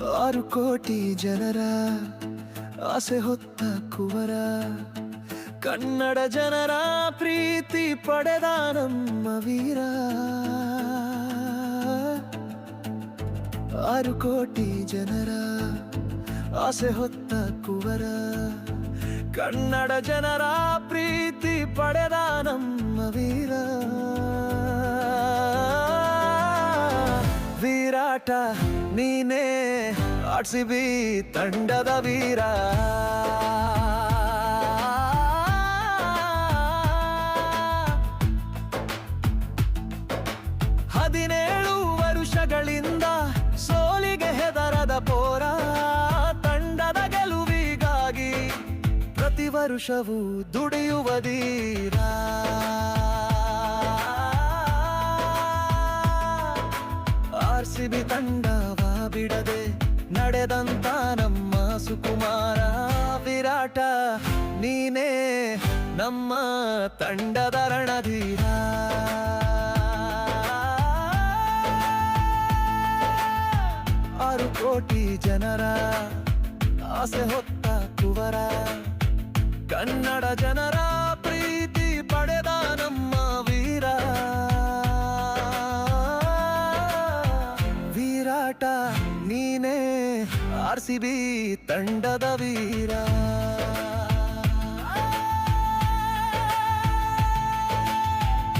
ಆರು ಕೋಟಿ ಜನರ ಆಸೆ ಹೊತ್ತ ಕುವರ ಕನ್ನಡ ಜನರ ಪ್ರೀತಿ ಪಡೆದ ನಮ್ಮ ವೀರ ಆರು ಕೋಟಿ ಜನರ ಆಸೆ ಹೊತ್ತ ಕುವರ ಕನ್ನಡ ಜನರ ಪ್ರೀತಿ ಪಡೆದ ನಮ್ಮ ವೀರ ವಿರಾಟ ನೀನೇ ಆಡ್ಸಿಬಿ ತಂಡದ ವೀರ. ಹದಿನೇಳು ವರುಷಗಳಿಂದ ಸೋಲಿಗೆ ಹೆದರದ ಪೋರ, ತಂಡದ ಗೆಲುವಿಗಾಗಿ ಪ್ರತಿ ವರುಷವೂ ದುಡಿಯುವ ಧೀರ ಆರ್ ಸಿ ಬಿ ತಂಡವ ಬಿಡದೆ ನಡೆದಂತ ನಮ್ಮ ಸುಕುಮಾರ ವಿರಾಟ, ನೀನೇ ನಮ್ಮ ತಂಡದ ರಣಧೀರ. ಆರು ಕೋಟಿ ಜನರ ಆಸೆ ಹೊತ್ತ ಕುವರ, ಕನ್ನಡ ಜನರ ವಿರಾಟ ನೀನೇ. ಆರ್ ಸಿ ಬಿ ತಂಡದ ವೀರ.